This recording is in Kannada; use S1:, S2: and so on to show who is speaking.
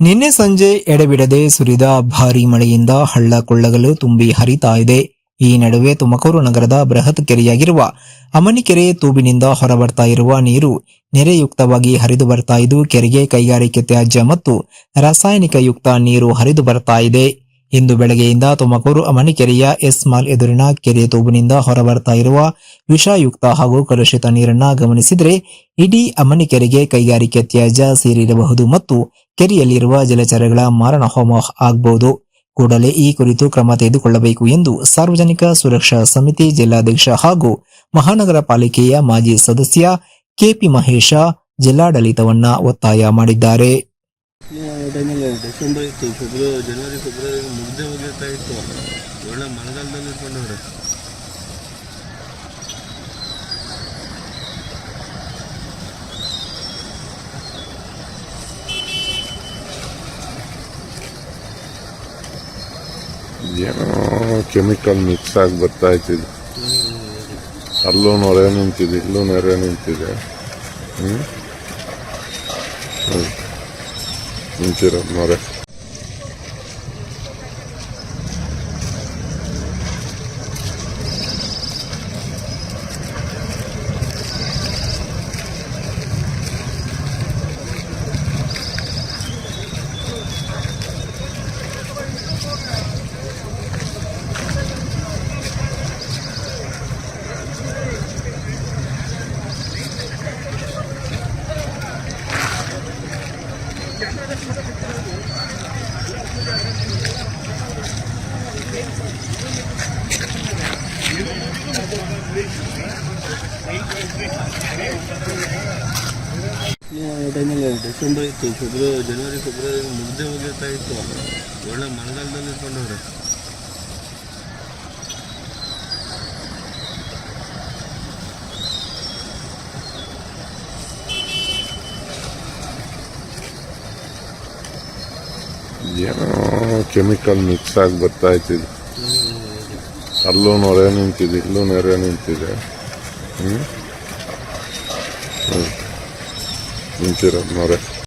S1: ನಿನ್ನೆ ಸಂಜೆ ಎಡೆಬಿಡದೆ ಸುರಿದ ಭಾರೀ ಮಳೆಯಿಂದ ಹಳ್ಳ ಕೊಳ್ಳಗಳು ತುಂಬಿ ಹರಿತಾ ಇದೆ. ಈ ನಡುವೆ ತುಮಕೂರು ನಗರದ ಬೃಹತ್ ಕೆರೆಯಾಗಿರುವ ಅಮನಿಕೆರೆ ತೂಬಿನಿಂದ ಹೊರಬರ್ತಾ ಇರುವ ನೀರು ನೆರೆಯುಕ್ತವಾಗಿ ಹರಿದು ಬರ್ತಾ ಇದ್ದು, ಕೆರೆಗೆ ಕೈಗಾರಿಕೆ ತ್ಯಾಜ್ಯ ಮತ್ತು ರಾಸಾಯನಿಕ ಯುಕ್ತ ನೀರು ಹರಿದು ಬರ್ತಾ ಇದೆ. ಇಂದು ಬೆಳಗ್ಗೆಯಿಂದ ತುಮಕೂರು ಅಮಣಿಕೆರೆಯ ಎಸ್ ಮಾಲ್ ಎದುರಿನ ಕೆರೆ ತೂಬಿನಿಂದ ಹೊರಬರ್ತಾ ಇರುವ ವಿಷಯುಕ್ತ ಹಾಗೂ ಕಲುಷಿತ ನೀರನ್ನ ಗಮನಿಸಿದರೆ ಇಡೀ ಅಮಣಿಕೆರೆಗೆ ಕೈಗಾರಿಕೆ ತ್ಯಾಜ್ಯ ಸೇರಿರಬಹುದು ಮತ್ತು ಕೆರೆಯಲ್ಲಿರುವ ಜಲಚರಗಳ ಮಾರಣ ಹೋಮ ಆಗಬಹುದು ಕೂಡಲೇ ಈ ಕುರಿತು ಕ್ರಮ ತೆಗೆದುಕೊಳ್ಳಬೇಕು ಎಂದು ಸಾರ್ವಜನಿಕ ಸುರಕ್ಷಾ ಸಮಿತಿ ಜಿಲ್ಲಾಧ್ಯಕ್ಷ ಹಾಗೂ ಮಹಾನಗರ ಪಾಲಿಕೆಯ ಮಾಜಿ ಸದಸ್ಯ ಕೆಪಿ ಮಹೇಶ ಜಿಲ್ಲಾಡಳಿತವನ್ನ ಒತ್ತಾಯ ಮಾಡಿದ್ದಾರೆ.
S2: ಟೈಮಲ್ಲಿ ಡಿಸೆಂಬರ್ ಇತ್ತು, ಫೆಬ್ರವರಿ, ಜನವರಿ, ಫೆಬ್ರವರಿ ಮುಗ್ದೆ ಹೋಗಿರ್ತಾ ಇತ್ತು. ಒಳ್ಳೆ ಮಳೆಗಾಲದಲ್ಲಿ ಇಟ್ಕೊಂಡವ್ರೆ.
S3: ಏನೋ ಕೆಮಿಕಲ್ ಮಿಕ್ಸ್ ಆಗಿ ಬರ್ತಾ ಇತ್ತಿದೆ ಅಲ್ಲೂ ನೊರೆ ನಿಂತಿದೆ, ಇಲ್ಲೂ ನೊರೆ ನಿಂತಿದೆ. ಹ್ಮ್ ಹ್ಮ್. ನಿಂತಿರೋದು ನೊರೆ
S2: ಡಿಸೆಂಬರ್ ಇತ್ತು ಫೆಬ್ರವರಿ ಜನವರಿ ಫೆಬ್ರವರಿ ಮುಗ್ದೇ ಹೋಗಿರ್ತಾ ಇತ್ತು. ಒಳ್ಳೆ ಮಳೆಗಾಲದಲ್ಲಿ ಇಟ್ಕೊಂಡವ್ರೆ.
S3: ಏನೋ ಕೆಮಿಕಲ್ ಮಿಕ್ಸ್ ಆಗಿ ಬರ್ತಾ ಇತ್ತಿದೆ ಅಲ್ಲೂ ನೊರೆ ನಿಂತಿದೆ, ಇಲ್ಲೂ ನೊರೆ ನಿಂತಿದೆ. ಹ್ಮ್? ಹ್ಮ್. ನಿಂತಿರೋದು ನೊರೆ.